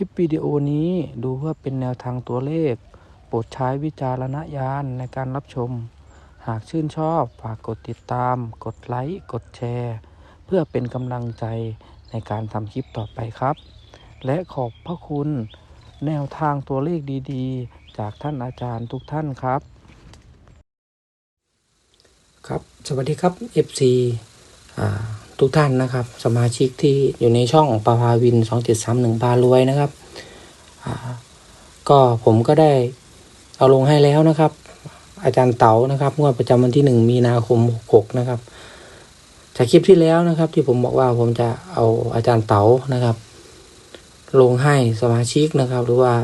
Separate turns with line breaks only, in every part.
ลิปวิดีโอนี้ดูเพื่อเป็นแนวทางตัวเลข โปรดใช้วิจารณญาณในการรับชม หากชื่นชอบฝากกดติดตาม กดไลค์ กดแชร์ เพื่อเป็นกำลังใจในการทำคลิปต่อไปครับ และขอบพระคุณ แนวทางตัวเลขดีๆ จากท่านอาจารย์ทุกท่านครับ ครับ สวัสดีครับ FC อ่า ทุกท่านนะครับ สมาชิกที่อยู่ในช่องปาภาวิน 2731พารวยนะครับก็ผมก็ได้เอาลงให้แล้วนะครับ อาจารย์เต๋านะครับงวดประจำวันที่ 1 มีนาคม66นะครับ จากคลิปที่แล้วนะครับ ที่ผมบอกว่าผมจะเอาอาจารย์เต๋านะครับ ลงให้สมาชิกนะครับ หรือว่า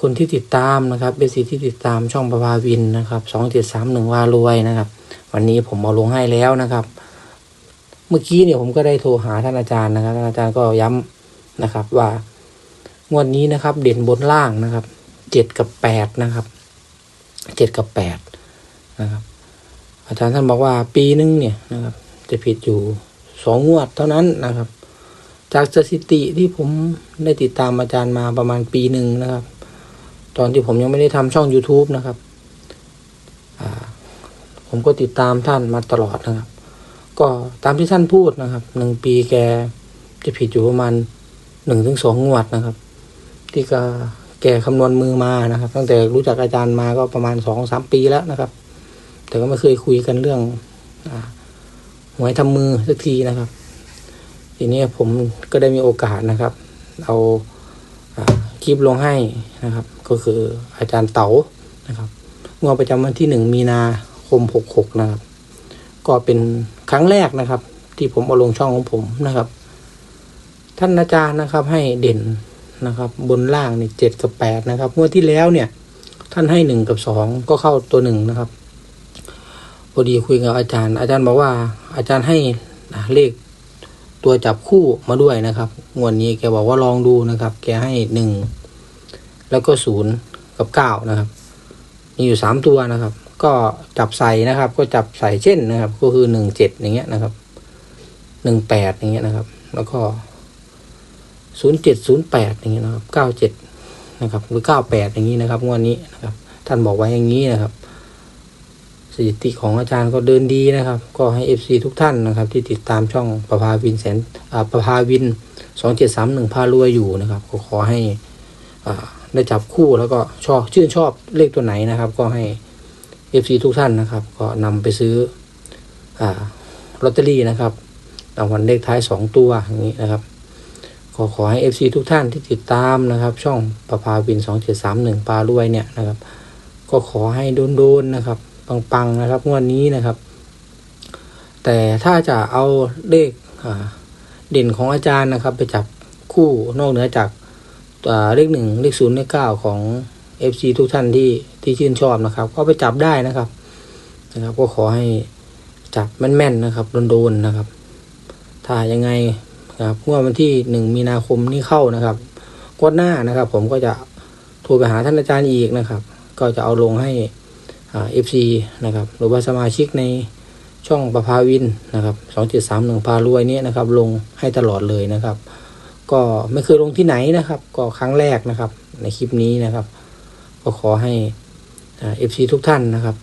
คนที่ติดตามนะครับเป็นสีที่ติดตามช่องประภาวินนะครับสองเจ็ดสามหนึ่งวารวยนะครับ วันนี้ผมเอาลงให้แล้วนะครับ เมื่อกี้เนี่ยผมก็ได้โทรหาท่านอาจารย์นะครับท่านอาจารย์ก็ย้ำนะครับ ว่างวดนี้นะครับ เด่นบนล่างนะครับเจ็ดกับแปดนะครับเจ็ดกับแปดนะครับ อาจารย์ท่านบอกว่าปีนึงเนี่ยนะครับ จะผิดอยู่สองงวดเท่านั้นนะครับ จากสถิติที่ผมได้ติดตามอาจารย์มาประมาณปีหนึ่งนะครับ ตอนที่ผมยังไม่ได้ทำช่อง YouTube นะครับ ผมก็ติดตามท่านมาตลอดนะครับ ก็ตามที่ท่านพูดนะครับหนึ่งปีแกจะผิดอยู่ประมาณหนึ่งถึงสองงวดนะครับ ที่ก็แกคำนวณมือมานะครับ ตั้งแต่รู้จักอาจารย์มาก็ประมาณสองสามปีแล้วนะครับ แต่ก็ไม่เคยคุยกันเรื่องอหวยทำมือสักทีนะครับ ทีนี้ผมก็ได้มีโอกาสนะครับ เอาอ่าคลิปลงให้นะครับ ก็คืออาจารย์เต๋านะครับงวดประจำวันที่หนึ่งมีนา คมหกหกนะครับ ก็เป็นครั้งแรกนะครับ ที่ผมเอาลงช่องของผมนะครับ ท่านอาจารย์นะครับให้เด่นนะครับ บนล่างนี่เจ็ดกับแปดนะครับงวดที่แล้วเนี่ย ท่านให้หนึ่งกับสองก็เข้าตัวหนึ่งนะครับพอดีคุยกับอาจารย์ อาจารย์บอกว่า อาจารย์ให้เลขตัวจับคู่มาด้วยนะครับงวดนี้แกบอกว่าลองดูนะครับ แกให้หนึ่งแล้วก็ศูนย์กับเก้านะครับ มีอยู่สามตัวนะครับ ก็จับใส่นะครับ ก็จับใส่เช่นนะครับ ก็คือหนึ่งเจ็ดอย่างเงี้ยนะครับหนึ่งแปดอย่างเงี้ยนะครับ แล้วก็ศูนย์เจ็ดศูนย์แปดอย่างเงี้ยนะครับเก้าเจ็ดนะครับหรือเก้าแปดอย่างนี้นะครับงวดนี้นะครับ ท่านบอกไว้อย่างนี้นะครับสถิติของอาจารย์ก็เดินดีนะครับ ก็ให้ FC ทุกท่านนะครับ ที่ติดตามช่องประภาวินแสนประภาวินสองเจ็ดสามหนึ่งพารวยอยู่นะครับ ก็ขอให้อ่าได้จับคู่แล้วก็ชอบชื่นชอบเลขตัวไหนนะครับ ก็ให้ FC ทุกท่านนะครับ ก็นำไปซื้ออ่าลอตเตอรี่นะครับรางวัลเลขท้ายสองตัวอย่างนี้นะครับขอขอให้ FC ทุกท่านที่ติดตามนะครับ ช่องประภาวินสองเจ็ดสามหนึ่งปารวยเนี่ยนะครับ ก็ขอให้โดนๆนะครับปังๆนะครับงวดนี้นะครับ แต่ถ้าจะเอาเลขเด่นของอาจารย์นะครับ ไปจับคู่นอกเหนือจากเลขหนึ่งเลขศูนย์เลขเก้าของ FC ทุกท่านที่ที่ชื่นชอบนะครับ ก็ไปจับได้นะครับนะครับ ก็ขอให้จับแม่นๆนะครับโดนๆนะครับ ถ้ายังไงนะครับงวดวันที่หนึ่งมีนาคมนี้เข้านะครับงวดหน้านะครับ ผมก็จะโทรไปหาท่านอาจารย์อีกนะครับ ก็จะเอาลงให้เอฟซีนะครับ หรือว่าสมาชิกในช่องประภาวินนะครับสองเจ็ดสามหนึ่งพารวยเนี้นะครับ ลงให้ตลอดเลยนะครับ ก็ไม่เคยลงที่ไหนนะครับ ก็ครั้งแรกนะครับ ในคลิปนี้นะครับ ก็ขอให้เอฟซีทุกท่านนะครับ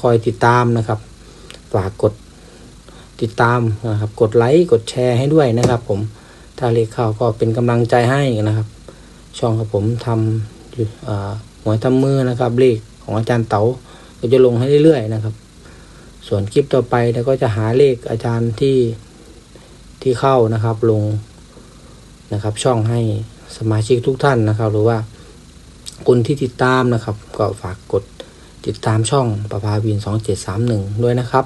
คอยติดตามนะครับ ฝากกดติดตามนะครับ กดไลค์กดแชร์ให้ด้วยนะครับ ผมถ้าเลขเข้าก็เป็นกำลังใจให้นะครับ ช่องของผมทำอยู่อ่าหวยทำมือนะครับ เลขของอาจารย์เต๋าก็จะลงให้เรื่อยๆนะครับ ส่วนคลิปต่อไปเราก็จะหาเลขอาจารย์ที่ที่เข้านะครับลงนะครับ ช่องให้สมาชิกทุกท่านนะครับ หรือว่า คนที่ติดตามนะครับ ก็ฝากกดติดตามช่องประภาวินสองเจ็ดสามหนึ่งด้วยนะครับ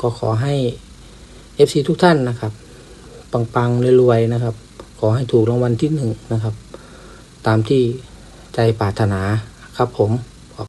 ก็ขอให้ FC ทุกท่านนะครับ ปังๆรวยๆนะครับ ขอให้ถูกรางวัลที่หนึ่งนะครับ ตามที่ใจปรารถนาครับผม